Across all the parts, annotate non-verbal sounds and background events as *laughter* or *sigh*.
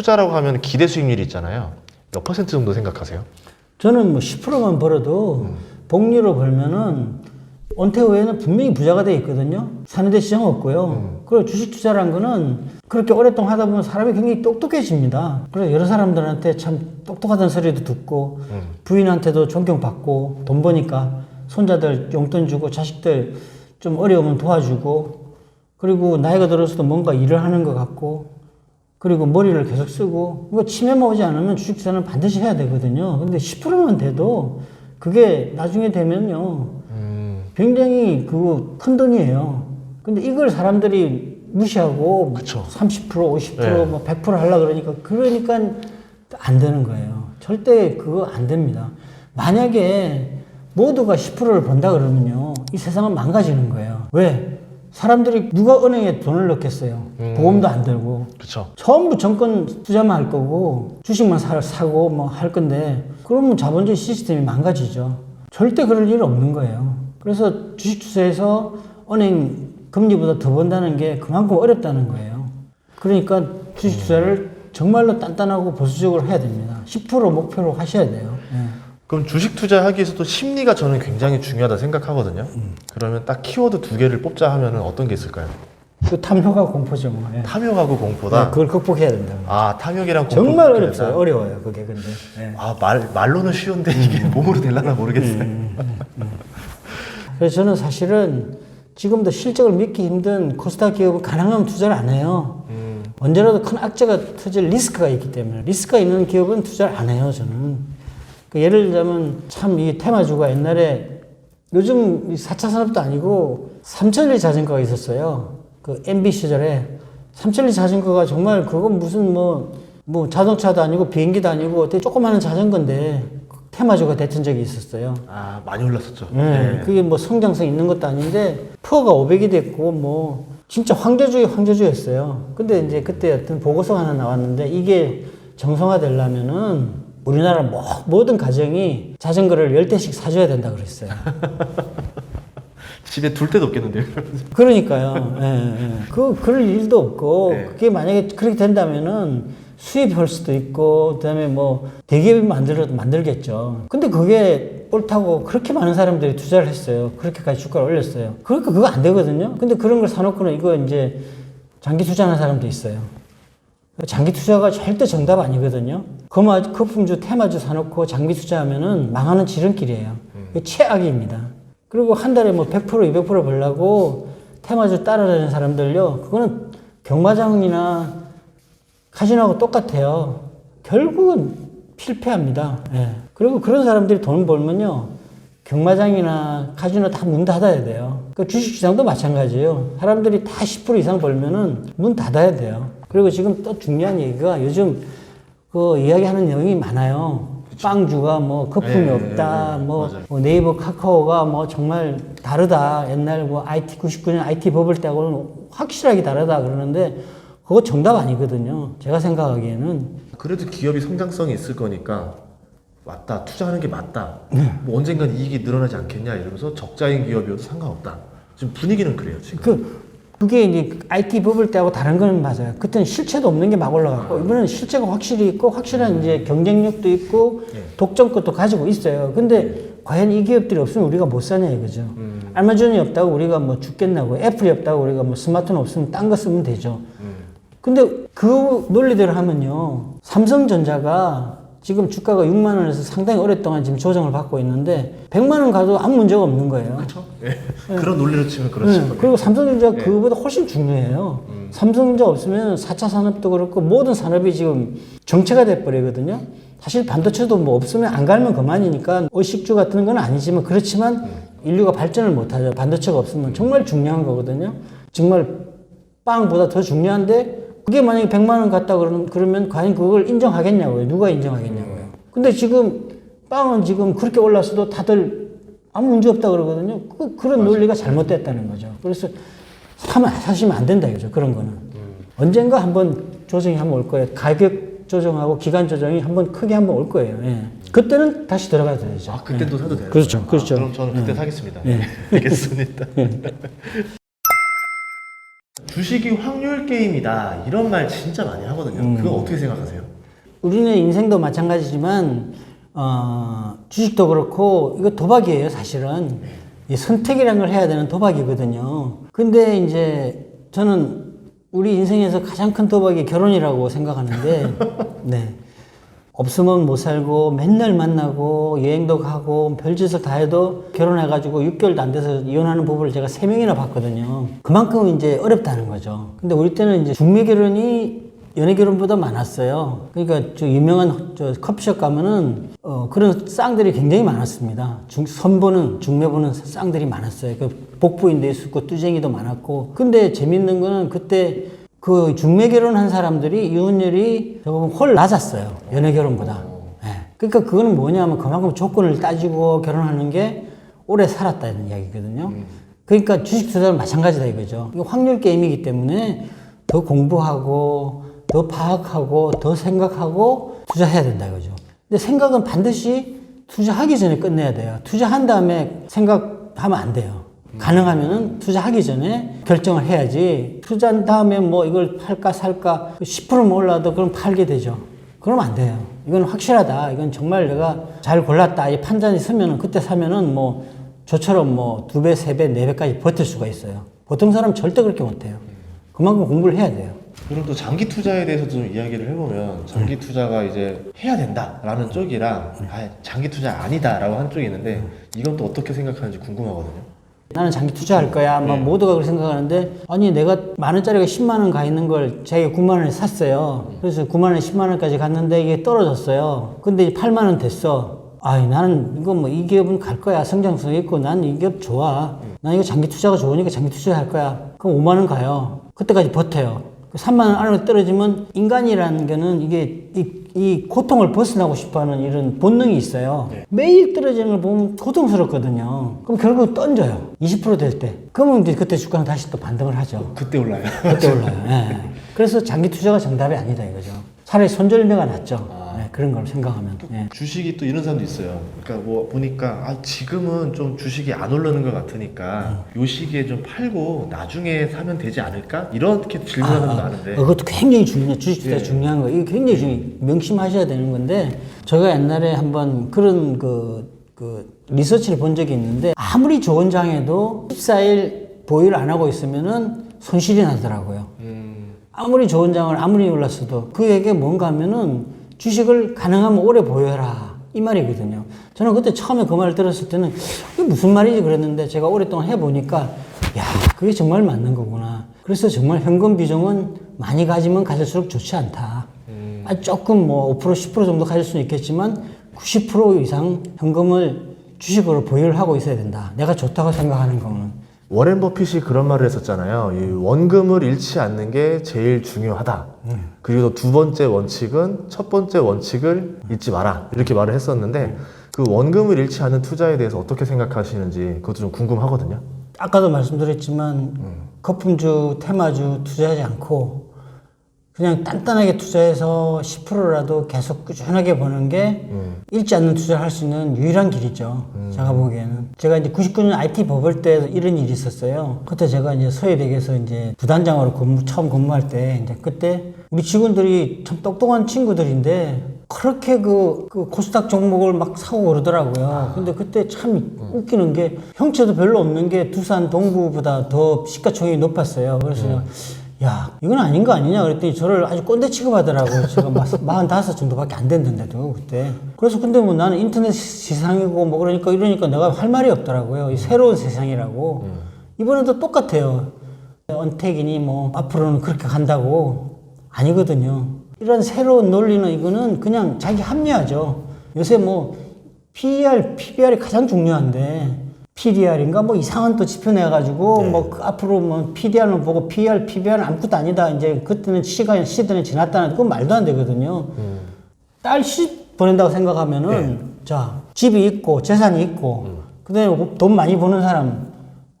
투자라고 하면 기대 수익률이 있잖아요. 몇 퍼센트 정도 생각하세요? 저는 뭐 10%만 벌어도 복리로 벌면은 은퇴 후에는 분명히 부자가 돼 있거든요. 사는데 지장 없고요. 그리고 주식 투자란 거는 그렇게 오랫동안 하다 보면 사람이 굉장히 똑똑해집니다. 그래서 여러 사람들한테 참 똑똑하다는 소리도 듣고 부인한테도 존경받고 돈 버니까 손자들 용돈 주고 자식들 좀 어려우면 도와주고 그리고 나이가 들어서도 뭔가 일을 하는 것 같고 그리고 머리를 계속 쓰고 이거 치매만 오지 않으면 주식 투자는 반드시 해야 되거든요. 근데 10%만 돼도 그게 나중에 되면요. 굉장히 그거 큰 돈이에요. 근데 이걸 사람들이 무시하고 그쵸. 30% 50% 네. 뭐100% 하려 그러니까 그러니까 안 되는 거예요. 절대 그거 안 됩니다. 만약에 모두가 10%를 번다 그러면요. 이 세상은 망가지는 거예요. 왜? 사람들이 누가 은행에 돈을 넣겠어요. 보험도 안 들고. 그렇죠. 전부 정권 투자만 할 거고 주식만 사, 사고 뭐 할 건데 그러면 자본주의 시스템이 망가지죠. 절대 그럴 일 없는 거예요. 그래서 주식 투자에서 은행 금리보다 더 번다는 게 그만큼 어렵다는 거예요. 그러니까 주식 투자를 정말로 단단하고 보수적으로 해야 됩니다. 10% 목표로 하셔야 돼요. 예. 그럼 주식 투자하기 위해서도 심리가 저는 굉장히 중요하다 생각하거든요. 그러면 딱 키워드 두 개를 뽑자 하면은 어떤 게 있을까요? 그 탐욕과 공포죠. 뭐. 예. 탐욕하고 공포다. 네, 그걸 극복해야 된다. 아 탐욕이랑 공포. 정말 극복해야 어렵어요. 된다. 어려워요. 그게 근데. 예. 아 말 말로는 쉬운데 이게 몸으로 될라나 모르겠어요. 그래서 저는 사실은 지금도 실적을 믿기 힘든 코스닥 기업은 가능하면 투자를 안 해요. 언제라도 큰 악재가 터질 리스크가 있기 때문에 리스크가 있는 기업은 투자를 안 해요. 저는 그 예를 들자면 참 이 테마주가 옛날에 요즘 4차 산업도 아니고 삼천리 자전거가 있었어요. 그 MB 시절에 삼천리 자전거가 정말 그건 무슨 뭐, 뭐 자동차도 아니고 비행기도 아니고 되게 조그마한 자전거인데 테마주가 됐던 적이 있었어요. 아 많이 올랐었죠. 네, 그게 뭐 성장성 있는 것도 아닌데 퍼가 500이 됐고 뭐 진짜 황제주의 황제주였어요. 근데 이제 그때 어떤 보고서가 하나 나왔는데 이게 정상화되려면은 우리나라 모, 모든 가정이 자전거를 10대씩 사줘야 된다 그랬어요. *laughs* 집에 둘 데도 없겠는데요. 그러니까요. 예, 예. 그, 그럴 일도 없고, 네. 그게 만약에 그렇게 된다면은 수입할 수도 있고, 그 다음에 뭐 대기업이 만들어도 만들겠죠. 근데 그게 옳다고 그렇게 많은 사람들이 투자를 했어요. 그렇게까지 주가를 올렸어요. 그러니까 그거 안 되거든요. 근데 그런 걸 사놓고는 이거 이제 장기 투자하는 사람도 있어요. 장기 투자가 절대 정답 아니거든요. 거마, 거품주, 테마주 사놓고 장기 투자하면은 망하는 지름길이에요. 이게 최악입니다. 그리고 한 달에 뭐 100%, 200% 벌라고 테마주 따라다니는 사람들요. 그거는 경마장이나 카지노하고 똑같아요. 결국은 필패합니다. 예. 그리고 그런 사람들이 돈 벌면요. 경마장이나 카지노 다 문 닫아야 돼요. 그 주식시장도 마찬가지예요. 사람들이 다 10% 이상 벌면은 문 닫아야 돼요. 그리고 지금 또 중요한 얘기가 요즘 그 이야기하는 내용이 많아요. 빵주가 뭐 거품이 네, 없다. 네, 뭐, 맞아요. 뭐 네이버 카카오가 뭐 정말 다르다. 옛날 뭐 IT 99년 IT 버블 때하고는 확실하게 다르다 그러는데 그거 정답 아니거든요. 제가 생각하기에는 그래도 기업이 성장성이 있을 거니까 맞다 투자하는 게 맞다. 네. 뭐 언젠간 이익이 늘어나지 않겠냐 이러면서 적자인 기업이어도 상관없다. 지금 분위기는 그래요 지금. 그 그게 이제 IT 버블 때하고 다른 건 맞아요. 그때는 실체도 없는 게 막 올라갔고 이번에는 실체가 확실히 있고 확실한 이제 경쟁력도 있고 예. 독점권도 가지고 있어요. 근데 과연 이 기업들이 없으면 우리가 못 사냐 이거죠. 아마존이 없다고 우리가 뭐 죽겠나고 애플이 없다고 우리가 뭐 스마트폰 없으면 딴 거 쓰면 되죠. 근데 그 논리대로 하면요. 삼성전자가 지금 주가가 6만 원에서 상당히 오랫동안 지금 조정을 받고 있는데 100만 원 가도 아무 문제가 없는 거예요. 그렇죠. 예. 그런 논리로 치면 그렇죠. 네, 그리고 삼성전자가 그거보다 훨씬 중요해요. 삼성전자 없으면 4차 산업도 그렇고 모든 산업이 지금 정체가 돼버리거든요. 사실 반도체도 뭐 없으면 안 갈면 그만이니까 의식주 같은 건 아니지만 그렇지만 인류가 발전을 못하죠. 반도체가 없으면 정말 중요한 거거든요. 정말 빵보다 더 중요한데 그게 만약에 100만 원 갔다 그러면, 그러면 과연 그걸 인정하겠냐고요. 누가 인정하겠냐고요. 근데 지금 빵은 지금 그렇게 올랐어도 다들 아무 문제 없다 그러거든요. 그, 그런 논리가 잘못됐다는 거죠. 그래서 사면, 사시면 안 된다 이거죠. 그런 거는. 언젠가 한번 조정이 한번 올 거예요. 가격 조정하고 기간 조정이 한번 크게 한번 올 거예요. 예. 그때는 다시 들어가야 되죠. 아 그때도 사도 돼요. 그렇죠, 아, 그렇죠. 그럼 저는 그때 사겠습니다. 예. *laughs* 알겠습니다. 주식이 확률 게임이다 이런 말 진짜 많이 하거든요. 음. 그거 어떻게 생각하세요? 우리는 인생도 마찬가지지만 어, 주식도 그렇고 이거 도박이에요 사실은 이 선택이라는 걸 해야 되는 도박이거든요 근데 이제 저는 우리 인생에서 가장 큰 도박이 결혼이라고 생각하는데 *laughs* 네 없으면 못 살고 맨날 만나고 여행도 가고 별짓을 다 해도 결혼해가지고 6개월도 안 돼서 이혼하는 부부를 제가 3명이나 봤거든요. 그만큼 이제 어렵다는 거죠. 근데 우리 때는 이제 중매 결혼이 연애 결혼보다 많았어요. 그러니까 저 유명한 저 커피숍 가면은 어 그런 쌍들이 굉장히 많았습니다. 중, 선보는 중매보는 쌍들이 많았어요. 그 복부인도 있었고 뚜쟁이도 많았고. 근데 재밌는 거는 그때 그 중매 결혼한 사람들이 이혼율이 조금 훨 낮았어요. 연애 결혼보다. 예. 그러니까 그거는 뭐냐면 그만큼 조건을 따지고 결혼하는 게 오래 살았다는 이야기거든요. 그러니까 주식 투자는 마찬가지다 이거죠. 이거 확률 게임이기 때문에 더 공부하고 더 파악하고 더 생각하고 투자해야 된다 이거죠. 근데 생각은 반드시 투자하기 전에 끝내야 돼요. 투자한 다음에 생각하면 안 돼요. 가능하면은 투자하기 전에 결정을 해야지. 투자한 다음에 뭐 이걸 팔까 살까 10%만 올라도 그럼 팔게 되죠. 그러면 안 돼요. 이건 확실하다. 이건 정말 내가 잘 골랐다. 이 판단이 서면은 그때 사면은 뭐 저처럼 뭐 두 배, 세 배, 네 배까지 버틸 수가 있어요. 보통 사람 절대 그렇게 못 해요. 그만큼 공부를 해야 돼요. 그럼 또 장기 투자에 대해서 좀 이야기를 해보면 장기 투자가 이제 해야 된다라는 쪽이랑 아, 장기 투자 아니다라고 한 쪽이 있는데 이건 또 어떻게 생각하는지 궁금하거든요. 나는 장기 투자할 거야. 막 모두가 그렇게 생각하는데 아니 내가 만 원짜리가 10만 원 가 있는 걸 자기가 9만 원에 샀어요. 그래서 9만 원에 10만 원까지 갔는데 이게 떨어졌어요. 근데 이제 8만 원 됐어. 아이 나는 이거 뭐 이 기업은 갈 거야. 성장성 있고 난 이 기업 좋아. 난 이거 장기 투자가 좋으니까 장기 투자할 거야. 그럼 5만 원 가요. 그때까지 버텨요. 그 3만 원 안으로 떨어지면 인간이라는 거는 이게 이, 이 고통을 벗어나고 싶어하는 이런 본능이 있어요. 매일 떨어지는 걸 보면 고통스럽거든요. 그럼 결국 던져요. 20%될 때. 그러면 이제 그때 주가는 다시 또 반등을 하죠. 그때 올라요. 그때 *laughs* 올라요. 예. 그래서 장기 투자가 정답이 아니다 이거죠. 차라리 손절매가 낫죠. 예, 그런 걸 생각하면. 예. 주식이 또 이런 사람도 있어요. 그러니까 뭐 보니까 아, 지금은 좀 주식이 안 오르는 것 같으니까 요 시기에 좀 팔고 나중에 사면 되지 않을까? 이렇게 질문하는 분도 많은데 어, 그것도 굉장히 중요해. 주식 투자 예. 중요한 거. 이게 굉장히 중요. 명심하셔야 되는 건데, 제가 옛날에 한번 그런 그, 그 리서치를 본 적이 있는데, 아무리 좋은 장에도 14일 보유를 안 하고 있으면은 손실이 나더라고요. 음, 아무리 좋은 장을 아무리 올랐어도 그에게 뭔가 하면은 주식을 가능하면 오래 보여라. 이 말이거든요. 저는 그때 처음에 그 말을 들었을 때는 이게 무슨 말이지 그랬는데 제가 오랫동안 해보니까 야, 그게 정말 맞는 거구나. 그래서 정말 현금 비중은 많이 가지면 가질수록 좋지 않다. 아, 조금 뭐 5% 10% 정도 가질 수는 있겠지만 90% 이상 현금을 주식으로 보유를 하고 있어야 된다. 내가 좋다고 생각하는 거는. 워렌 버핏이 그런 말을 했었잖아요. 이 원금을 잃지 않는 게 제일 중요하다. 그리고 두 번째 원칙은 첫 번째 원칙을 잊지 마라. 이렇게 말을 했었는데 그 원금을 잃지 않는 투자에 대해서 어떻게 생각하시는지 그것도 좀 궁금하거든요. 아까도 말씀드렸지만 거품주, 테마주 투자하지 않고 그냥 단단하게 투자해서 10%라도 계속 꾸준하게 버는 게 잃지 않는 투자를 할 수 있는 유일한 길이죠. 제가 보기에는. 제가 이제 99년 IT 버블 때 이런 일이 있었어요. 그때 제가 이제 서해대에서 이제 부단장으로 근무, 처음 근무할 때 이제 그때 우리 직원들이 참 똑똑한 친구들인데 그렇게 그, 그 코스닥 종목을 막 사고 그러더라고요. 근데 그때 참 웃기는 게 형체도 별로 없는 게 두산 동부보다 더 시가총액이 높았어요. 그래서 제가 야, 이건 아닌 거 아니냐 그랬더니 저를 아주 꼰대 취급하더라고요. 제가 막45 *laughs* 정도밖에 안 됐는데도 그때. 그래서 근데 뭐 나는 인터넷 세상이고 뭐 그러니까 이러니까 내가 할 말이 없더라고요. 이 새로운 세상이라고. 이번에도 똑같아요. 언택이니 뭐 앞으로는 그렇게 간다고 아니거든요. 이런 새로운 논리는 이거는 그냥 자기 합리화죠. 요새 뭐 PER, PBR이 가장 중요한데 PDR인가? 뭐 이상한 또 지표 내가지고 뭐그 앞으로 뭐 PDR만 보고 PER, PBR은 아무것도 아니다. 이제 그때는 시간 시대는 지났다는 그건 말도 안 되거든요. 딸 시집 보낸다고 생각하면은 자 집이 있고 재산이 있고 그다음에 돈 많이 버는 사람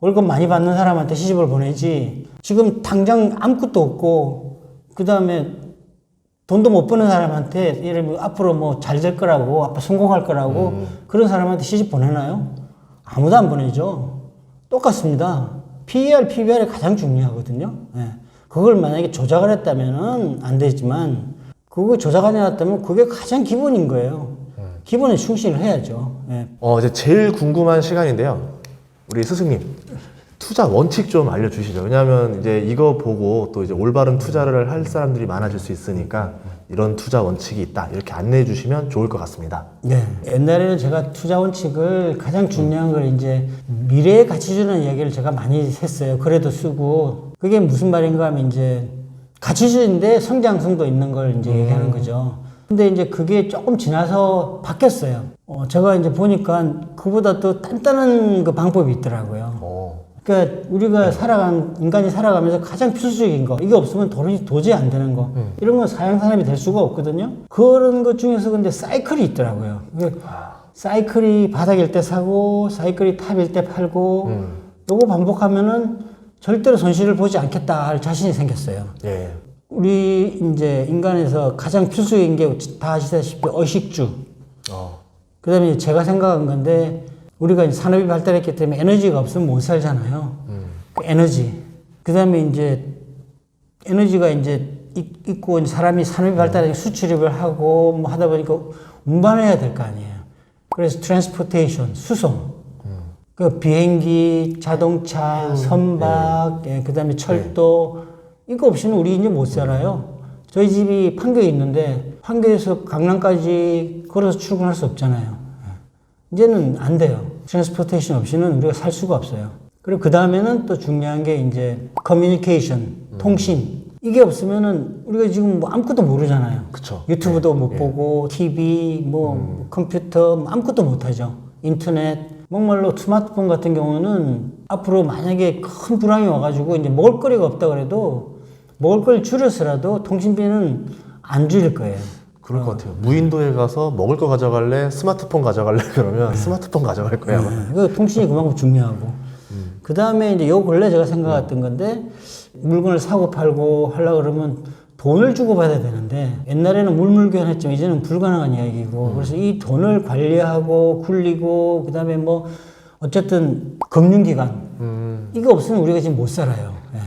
월급 많이 받는 사람한테 시집을 보내지. 지금 당장 아무것도 없고 그다음에 돈도 못 버는 사람한테 예를 들면 앞으로 뭐 잘 될 거라고 앞으로 성공할 거라고 그런 사람한테 시집 보내나요? 아무도 안 보내죠. 똑같습니다. PER, PBR이 가장 중요하거든요. 예. 그걸 만약에 조작을 했다면은 안 되지만 그거 조작 안 해놨다면 그게 가장 기본인 거예요. 기본에 충실을 해야죠. 예. 어, 이제 제일 궁금한 시간인데요. 우리 스승님. 투자 원칙 좀 알려주시죠. 왜냐하면 이제 이거 보고 또 이제 올바른 투자를 할 사람들이 많아질 수 있으니까 이런 투자 원칙이 있다. 이렇게 안내해 주시면 좋을 것 같습니다. 네. 옛날에는 제가 투자 원칙을 가장 중요한 걸 이제 미래에 가치 주는 이야기를 제가 많이 했어요. 그래도 쓰고 그게 무슨 말인가 하면 이제 가치 주인데 성장성도 있는 걸 이제 얘기하는 거죠. 근데 이제 그게 조금 지나서 바뀌었어요. 어, 제가 이제 보니까 그보다 또 단단한 그 방법이 있더라고요. 어. 그러니까 우리가 살아간 인간이 살아가면서 가장 필수적인 거 이거 없으면 도저히, 도저히 안 되는 거 이런 건 사양 사람이 될 수가 없거든요. 그런 것 중에서 근데 사이클이 있더라고요. 그 사이클이 바닥일 때 사고 사이클이 탑일 때 팔고 요거 반복하면은 절대로 손실을 보지 않겠다 할 자신이 생겼어요. 예. 우리 이제 인간에서 가장 필수적인 게 다 아시다시피 어식주 어. 그 다음에 제가 생각한 건데, 우리가 이제 산업이 발달했기 때문에 에너지가 없으면 못 살잖아요. 그 에너지. 그 다음에 이제 에너지가 이제 있- 있고, 사람이 산업이 발달하니까 수출입을 하고 뭐 하다 보니까 운반해야 될 거 아니에요. 그래서 트랜스포테이션, 수송. 그 비행기, 자동차, 선박, 예, 그 다음에 철도. 이거 없이는 우리 이제 못 살아요. 저희 집이 판교에 있는데, 판교에서 강남까지 걸어서 출근할 수 없잖아요. 예. 이제는 안 돼요. 트랜스포테이션 없이는 우리가 살 수가 없어요. 그리고 그 다음에는 또 중요한 게 이제 커뮤니케이션, 통신. 이게 없으면은 우리가 지금 뭐 아무것도 모르잖아요. 그쵸. 유튜브도 못 보고, TV, 뭐 컴퓨터 뭐 아무것도 못 하죠. 인터넷. 정말로 스마트폰 같은 경우는 앞으로 만약에 큰 불황이 와가지고 이제 먹을 거리가 없다 그래도 먹을 걸 줄여서라도 통신비는 안 줄일 거예요. 그럴 것 같아요. 무인도에 가서 먹을 거 가져갈래? 스마트폰 가져갈래? *laughs* 그러면 스마트폰 가져갈 거야. 아마. 네, 그 통신이 그만큼 중요하고. 그 다음에 이제 요 근래 제가 생각했던 건데 물건을 사고 팔고 하려 그러면 돈을 주고 받아야 되는데 옛날에는 물물교환했지만 이제는 불가능한 이야기고 그래서 이 돈을 관리하고 굴리고 그 다음에 뭐 어쨌든 금융기관 이거 없으면 우리가 지금 못 살아요. 예.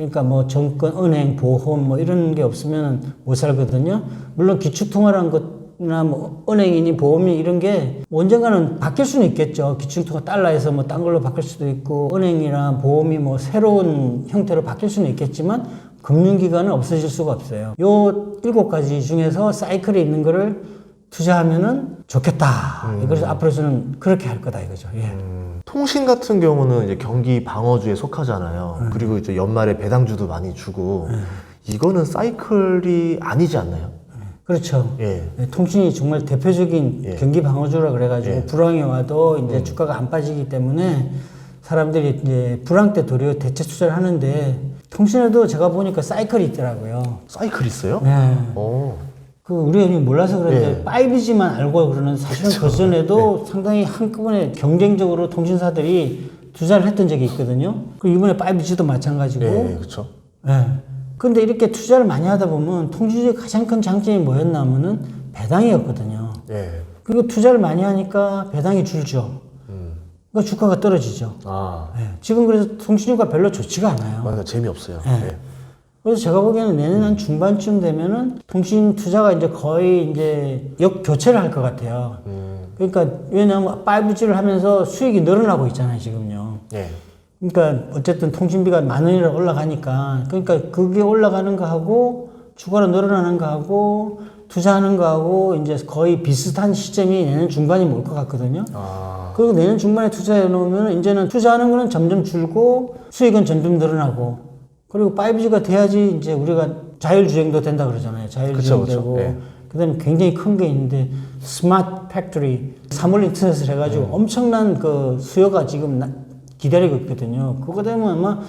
그러니까 뭐 정권, 은행, 보험 뭐 이런 게 없으면 못 살거든요. 물론 기축통화라는 것이나 뭐 은행이니 보험이 이런 게 언젠가는 바뀔 수는 있겠죠. 기축통화 달러에서 뭐 딴 걸로 바뀔 수도 있고 은행이나 보험이 뭐 새로운 형태로 바뀔 수는 있겠지만 금융기관은 없어질 수가 없어요. 요 일곱 가지 중에서 사이클에 있는 거를 투자하면은 좋겠다. 그래서 앞으로 저는 그렇게 할 거다 이거죠. 예. 통신 같은 경우는 이제 경기 방어주에 속하잖아요. 그리고 이제 연말에 배당주도 많이 주고 이거는 사이클이 아니지 않나요? 그렇죠. 예. 네, 통신이 정말 대표적인 예. 경기 방어주라 그래가지고 예. 불황이 와도 이제 주가가 안 빠지기 때문에 사람들이 이제 불황 때 도리어 대체 투자를 하는데 통신에도 제가 보니까 사이클이 있더라고요. 사이클 있어요? 네. 어. 그 우리 형님 몰라서 그런데 예. 5G만 알고 그러는 사실은 그 전에도 상당히 한꺼번에 경쟁적으로 통신사들이 투자를 했던 적이 있거든요. 그 이번에 5G도 마찬가지고. 예, 그렇죠. 예. 근데 이렇게 투자를 많이 하다 보면 통신주의 가장 큰 장점이 뭐였냐면은 배당이었거든요. 예. 그리고 투자를 많이 하니까 배당이 줄죠. 그러니까 주가가 떨어지죠. 아, 예. 지금 그래서 통신주가 별로 좋지가 않아요. 맞아 재미없어요. 예. 예. 그래서 제가 보기에는 내년 한 중반쯤 되면은 통신 투자가 이제 거의 이제 역 교체를 할 것 같아요. 음, 그러니까 왜냐하면 5G를 하면서 수익이 늘어나고 있잖아요, 지금요. 예. 그러니까 어쨌든 통신비가 만 원이라 올라가니까 그러니까 그게 올라가는 거하고 추가로 늘어나는 거하고 투자하는 거하고 이제 거의 비슷한 시점이 내년 중반이 올것 같거든요. 아, 그리고 내년 중반에 투자해 놓으면 이제는 투자하는 거는 점점 줄고 수익은 점점 늘어나고 그리고 5G가 돼야지 이제 우리가 자율주행도 된다 그러잖아요. 자율주행 그쵸, 그쵸. 되고 예. 그다음에 굉장히 큰 게 있는데 스마트 팩토리 사물 인터넷을 해가지고 네. 엄청난 그 수요가 지금 나- 기다리고 있거든요. 그거 되면 아마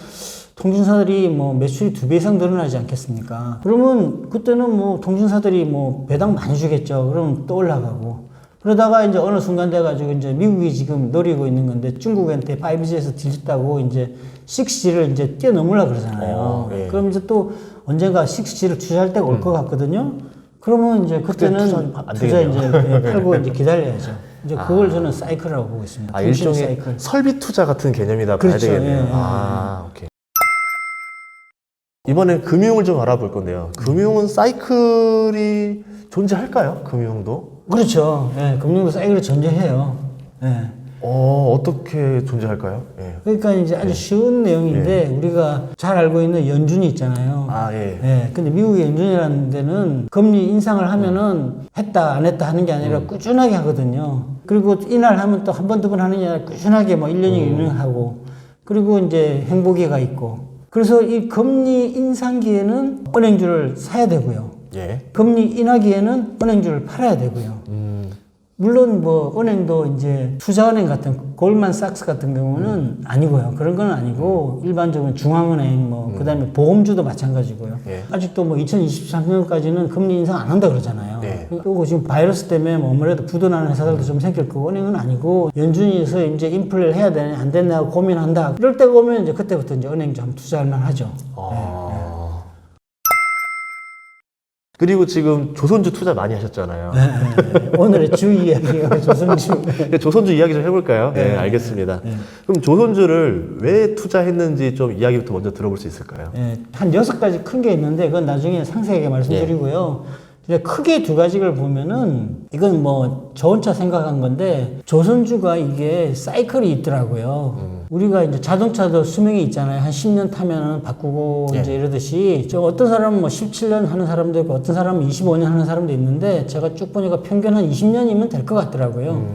통신사들이 뭐 매출이 두 배 이상 늘어나지 않겠습니까? 그러면 그때는 뭐 통신사들이 뭐 배당 많이 주겠죠. 그러면 또 올라가고. 그러다가 이제 어느 순간 돼가지고 이제 미국이 지금 노리고 있는 건데 중국한테 5G에서 뒤집다고 이제 6G를 이제 뛰어넘으려 그러잖아요. 어, 예. 그럼 이제 또 언젠가 6G를 투자할 때가 올것 같거든요. 그러면 이제 그때 그때는 투자 이제. 예, *laughs* 팔고 이제 기다려야죠. 이제 그걸 저는 사이클이라고 보고 있습니다. 아 일종의 사이클. 설비 투자 같은 개념이다 봐야 그렇죠. 되겠네요. 예, 예, 아, 오케이. 이번엔 금융을 좀 알아볼 건데요. 금융은 사이클이 존재할까요? 금융도? 그렇죠. 예, 금융도 사이클이 존재해요. 예. 어, 어떻게 존재할까요? 예. 그러니까 이제 아주 쉬운 내용인데 우리가 잘 알고 있는 연준이 있잖아요. 아, 예. 예, 근데 미국의 연준이라는 데는 금리 인상을 하면은 했다 안 했다 하는 게 아니라 꾸준하게 하거든요. 그리고 이날 하면 또 한 번 두 번 하는 게 아니라 꾸준하게 뭐 1년이 1년 하고 그리고 이제 행보기가 있고 그래서 이 금리 인상기에는 은행주를 사야 되고요. 예. 금리 인하기에는 은행주를 팔아야 되고요. 음, 물론 뭐 은행도 이제 투자은행 같은 골만삭스 같은 경우는 아니고요. 그런 건 아니고 일반적으로 중앙은행 뭐 그다음에 보험주도 마찬가지고요. 예. 아직도 뭐 2023년까지는 금리 인상 안 한다 그러잖아요. 네. 그리고 지금 바이러스 때문에 뭐 아무래도 부도나는 회사들도 좀 생길 거고 은행은 아니고 연준이에서 이제 인플레를 해야 되냐 안 되냐 고민한다. 이럴 때가 오면 이제 그때부터 이제 은행주 한번 투자할 만하죠. 아. 그리고 지금 조선주 투자 많이 하셨잖아요. 네. 오늘의 주 이야기가 *laughs* 조선주. 네, 조선주 이야기 좀 해볼까요? 네, 알겠습니다. 그럼 조선주를 왜 투자했는지 좀 이야기부터 먼저 들어볼 수 있을까요? 예, 한 여섯 가지 큰 게 있는데 그건 나중에 상세하게 말씀드리고요. 이제 크게 두 가지를 보면은 이건 뭐 저 혼자 생각한 건데 조선주가 이게 사이클이 있더라고요. 우리가 이제 자동차도 수명이 있잖아요. 한 10년 타면은 바꾸고 이제 이러듯이 저 어떤 사람은 뭐 17년 하는 사람도 있고 어떤 사람은 25년 하는 사람도 있는데 제가 쭉 보니까 평균 한 20년이면 될 것 같더라고요.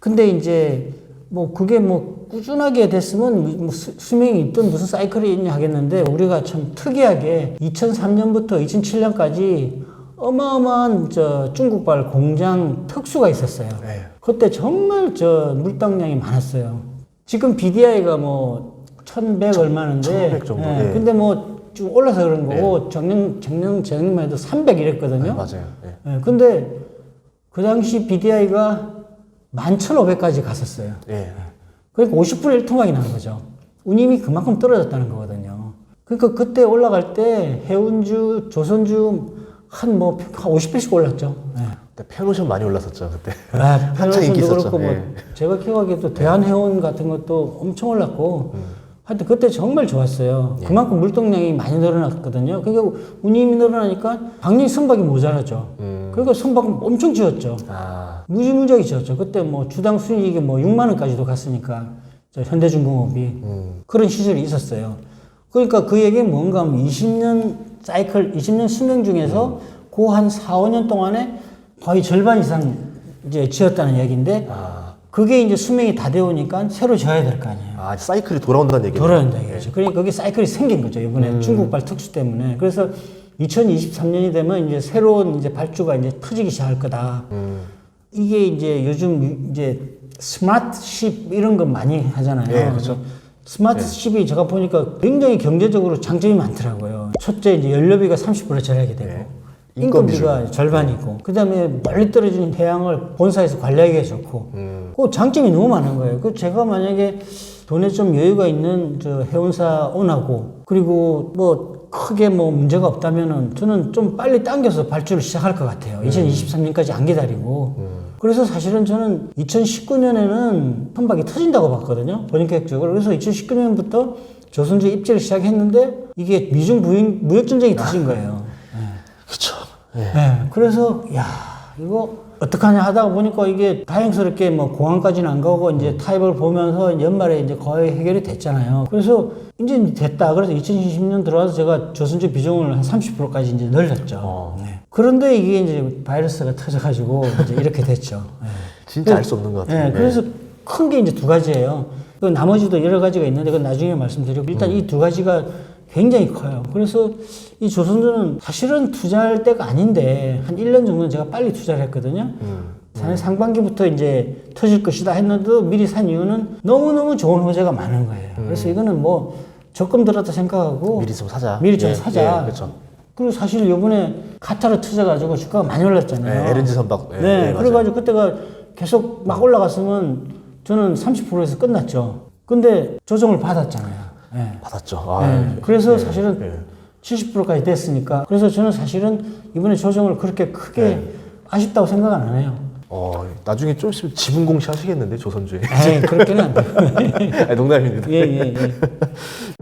근데 이제 뭐 그게 뭐 꾸준하게 됐으면 뭐 수- 수명이 있든 무슨 사이클이 있냐 하겠는데 우리가 참 특이하게 2003년부터 2007년까지 어마어마한 저 중국발 공장 특수가 있었어요. 네. 그때 정말 저 물당량이 많았어요. 지금 BDI가 뭐 1100 얼마인데 1100 정도, 예, 네. 근데 뭐 쭉 올라서 그런 거고 작년 작년 작년만 해도 300 이랬거든요. 네, 맞아요. 네. 예, 근데 그 당시 BDI가 11,500까지 갔었어요. 예. 그러니까 50분의 1 토막이 난 거죠. 운임이 그만큼 떨어졌다는 거거든요. 그러니까 그때 올라갈 때 해운주, 조선주 한 뭐 한 50배씩 올랐죠. 예. 그때 페노션 많이 올랐었죠, 그때. 아, *laughs* 한창 인기 있었죠. 그렇고 뭐 예. 제가 기억하기에도 대한해운 같은 것도 엄청 올랐고 하여튼 그때 정말 좋았어요. 예. 그만큼 물동량이 많이 늘어났거든요. 그러니까 운임이 늘어나니까 당연히 선박이 모자라죠. 음. 그러니까 선박 엄청 지었죠. 아, 무지무지하게 지었죠. 그때 뭐 주당 수익이 뭐 6만 원까지도 갔으니까 저 현대중공업이 음. 그런 시절이 있었어요. 그러니까 그 얘기는 뭔가 하면 20년 사이클, 20년 수명 중에서 그한 4, 5년 동안에 거의 절반 이상 이제 지었다는 얘기인데 아, 그게 이제 수명이 다 되오니까 새로 지어야 될 거 아니에요. 아, 사이클이 돌아온다는 얘기죠. 돌아온다 얘기죠. 그러니까 거기 사이클이 생긴 거죠. 이번에 중국발 특수 때문에. 그래서 2023년이 되면 이제 새로운 이제 발주가 이제 터지기 시작할 거다. 음. 이게 이제 요즘 유- 이제 스마트십 이런 거 많이 하잖아요. 예, 그렇죠. 스마트십이 제가 보니까 굉장히 경제적으로 장점이 많더라고요. 첫째 이제 연료비가 30% 절약이 되고 예. 인건비 인건비가 절반이고 그다음에 멀리 떨어진 해양을 본사에서 관리하기가 좋고 음. 그 장점이 너무 많은 거예요. 그 제가 만약에 돈에 좀 여유가 있는 저 해운사 오나고 그리고 뭐 크게 뭐 문제가 없다면은 저는 좀 빨리 당겨서 발주를 시작할 것 같아요. 2023년까지 안 기다리고. 그래서 사실은 저는 2019년에는 선박이 터진다고 봤거든요. 본인계획적으로. 그래서 2019년부터 조선주 입지를 시작했는데 이게 미중 무역, 무역 전쟁이 터진 거예요. 그쵸. 예. 네, 그래서 야 이거 어떡하냐 하다가 보니까 이게 다행스럽게 뭐 공항까지는 안 가고 이제 타입을 보면서 연말에 이제 거의 해결이 됐잖아요. 그래서 이제 됐다. 그래서 2020년 들어와서 제가 조선주 비중을 한 30%까지 이제 늘렸죠. 어. 네. 그런데 이게 이제 바이러스가 터져가지고 이제 이렇게 됐죠. 네. 진짜 알 수 없는 것 같아요. 네, 그래서 큰 게 이제 두 가지예요. 그 나머지도 여러 가지가 있는데 그건 나중에 말씀드리고 일단 이두 가지가 굉장히 커요. 그래서 이 조선주는 사실은 투자할 때가 아닌데 한 1년 정도는 제가 빨리 투자를 했거든요. 음. 산 상반기부터 이제 터질 것이다 했는데도 미리 산 이유는 너무너무 좋은 호재가 많은 거예요. 그래서 이거는 뭐 적금 들었다 생각하고 미리 좀 사자. 미리 좀 예, 사자. 예, 그렇죠. 그리고 사실 요번에 카타르 터져가지고 주가가 많이 올랐잖아요. 네, LNG 선박. 예, 네, 네, 맞아요. 그래가지고 그때가 계속 막 올라갔으면 저는 30%에서 끝났죠. 근데 조정을 받았잖아요. 네. 받았죠. 아, 네, 그래서 사실은 예. 70%까지 됐으니까. 그래서 저는 사실은 이번에 조정을 그렇게 크게 네. 아쉽다고 생각은 안 해요. 어, 나중에 좀 있으면 지분 공시 하시겠는데 조선주에. 에이, 그렇게는 안 돼요. *laughs* 아니, 농담입니다. 예, 예, 예. *laughs*